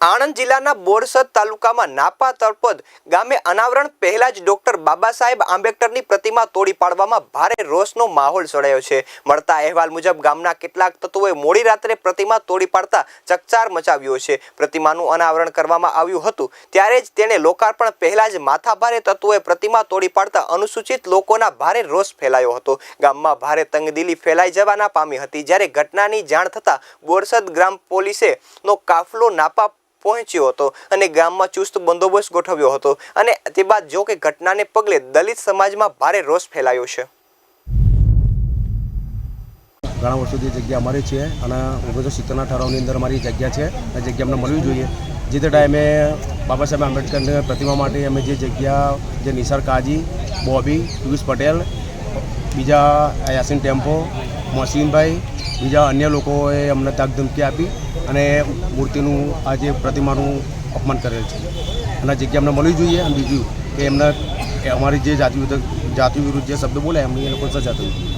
આણંદ જિલ્લાના બોરસદ તાલુકામાં નાપા તળપદ ગામે અનાવરણ પહેલા જ ડોક્ટર બાબા સાહેબ આંબેડકરની પ્રતિમા તોડી પાડવામાં ભારે રોષનો માહોલ સળાયો છે. મળતા અહેવાલ મુજબ ગામના કેટલાક તત્વોએ મોડી રાત્રે પ્રતિમા તોડી પાડતા ચકચાર મચાવ્યો છે. પ્રતિમાનું અનાવરણ કરવામાં આવ્યું હતું ત્યારે જ તેણે લોકાર્પણ પહેલા જ માથાભારે તત્વોએ પ્રતિમા તોડી પાડતા અનુસૂચિત લોકોના ભારે રોષ ફેલાયો હતો. ગામમાં ભારે તંગદિલી ફેલાઈ જવાના પામી હતી જ્યારે ઘટનાની જાણ થતાં બોરસદ ગ્રામ પોલીસે નો કાફલો નાપા પહોંચ્યો હતો અને ગામમાં ચુસ્ત બંદોબસ્ત ગોઠવ્યો હતો. અને તે બાદ જો કે ઘટનાને પગલે દલિત સમાજમાં ભારે રોષ ફેલાયો છે. ઘણા વર્ષોથી જગ્યા અમારી છે અને ઓગણીસો સિત્તેરના ઠરાવની અંદર અમારી જગ્યા છે. એ જગ્યા અમને મળવી જોઈએ. જે તે ટાઈમે બાબા સાહેબ આંબેડકરની પ્રતિમા માટે અમે જે જગ્યા, જે નિસાર કાજી, બોબી, પિયુષ પટેલ, બીજા યાસીન ટેમ્પો મોસીનભાઈ બીજા અન્ય લોકોએ અમને તાકધમકી આપી અને મૂર્તિનું આ જે પ્રતિમાનું અપમાન કરેલ છે. અને જગ્યા અમને મળવી જોઈએ અને બીજું કે એમને અમારી જે જાતિ વિરુદ્ધ જાતિ વિરુદ્ધ જે શબ્દ બોલે એમની એ લોકો સજા થવી જોઈએ.